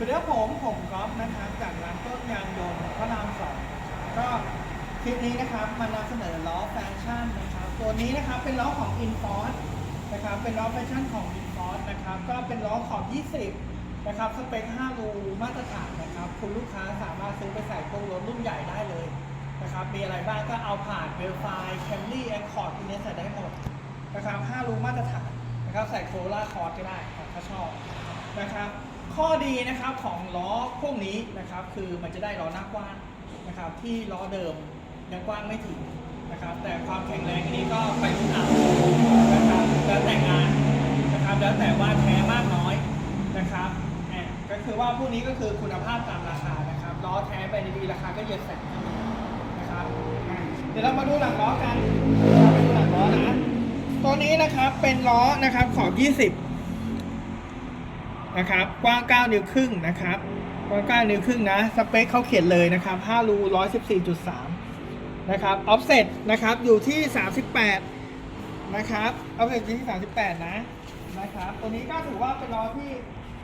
สวัสดีครับผมผมก๊อฟนะครับจากร้านต้นยางยนต์พระรามสองก็คลิปนี้นะครับมานำเสนอล้อแฟชั่นนะครับ ตัวนี้นะครับเป็นล้อของ i n f o r นะครับเป็นล้อแฟชั่นของ i n f o r นะครับก็เป็นล้อขอบ 20 นะครับสเปค 5 รูมาตรฐานนะครับคุณลูกค้าสามารถซื้อไปใส่พวกรถรุ่นใหญ่ได้เลยนะครับมีอะไรบ้างก็เอาผ่านเวลไฟแคมรี่แอคคอร์ดพวกนี้ใส่ได้หมดนะครับ 5 รูมาตรฐานนะครับใส่โคล่าคอร์ดก็ได้ถ้าชอบนะครับ ข้อดีนะครับของล้อพวกนี้นะครับ คือมันจะได้ล้อหน้ากว้างนะครับ ที่ล้อเดิมยังกว้างไม่ถึงนะครับ แต่ความแข็งแรงอันนี้ก็ไปรุ่นเอานะครับแล้วแต่งานนะครับ แล้วแต่ว่าแท้มากน้อยนะครับแหมก็คือว่าพวกนี้ก็คือคุณภาพตามราคานะครับล้อแท้ไปดีราคาก็เยียดแสนนะครับเดี๋ยวเรามาดูหลังล้อกันเราไปดูหลังล้อนะตัวนี้นะครับเป็นล้อนะครับขอบ 20 นะครับ กว้าง 9 นิ้วครึ่งนะครับ กว้าง 9 นิ้วครึ่งนะ สเปคเขาเขียนเลยนะครับ5รู114.3 นะครับ ออฟเซ็ตนะครับ อยู่ที่ 38 นะครับ ออฟเซ็ตอยู่ที่ 38 นะ นะครับ ตัวนี้ก็ถือว่าเป็นล้อที่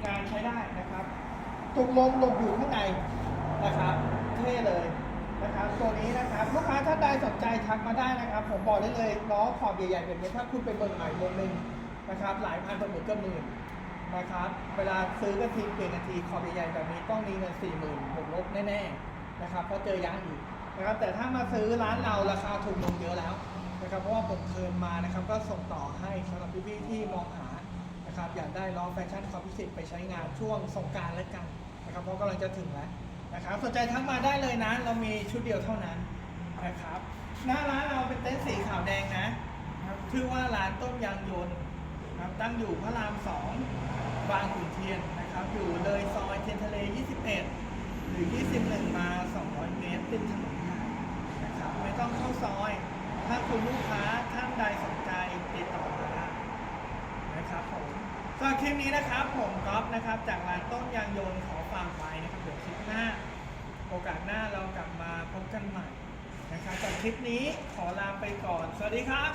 งานใช้ได้นะครับตุกลมหลบอยู่ข้างในนะครับเท่เลยนะครับตัวนี้นะครับลูกค้าท่านใดสนใจทักมาได้นะครับ ผมบอกได้เลยล้อขอบใหญ่ๆแบบนี้ถ้าคุณไปเบิ่งใหม่วงหนึ่งนะครับหลายพันเป็นหมื่นก็หมื่น นะครับ เวลาซื้อกันทีเปลี่ยนกันทีขอบใหญ่ๆแบบนี้ต้องมีเงินสี่หมื่นบวกลบแน่ๆนะครับเพราะเจอยางอีกนะครับแต่ถ้ามาซื้อร้านเราราคาถูกลงเยอะแล้วนะครับเพราะว่าผมเทิร์นมานะครับก็ส่งต่อให้สำหรับพี่ๆที่มองหานะครับอยากได้ล้อแฟชั่นคอมพิเศษไปใช้งานช่วงสงการและกันนะครับเพราะกำลังจะถึงแล้วนะครับสนใจทักมาได้เลยนะเรามีชุดเดียวเท่านั้นนะครับหน้าร้านเราเป็นเต็นท์สีขาวแดงนะครับชื่อว่าร้านต้นยางยนต์ ครับตั้งอยู่พระรามสองบางขุนเทียนนะครับ อยู่เลยซอยเทียนทะเล 21 หรือ 21 มา 200 เมตรติดถนนใหญ่นะครับ ไม่ต้องเข้าซอย ถ้าคุณลูกค้าท่านใดสนใจติดต่อมาได้นะครับผมสำหรับคลิปนี้นะครับผมก๊อฟนะครับ จากร้านต้นยางยนต์ขอฟังไปนะครับเดี๋ยวคลิปหน้า โอกาสหน้าเรากลับมาพบกันใหม่นะครับจากคลิปนี้ขอลาไปก่อน สวัสดีครับ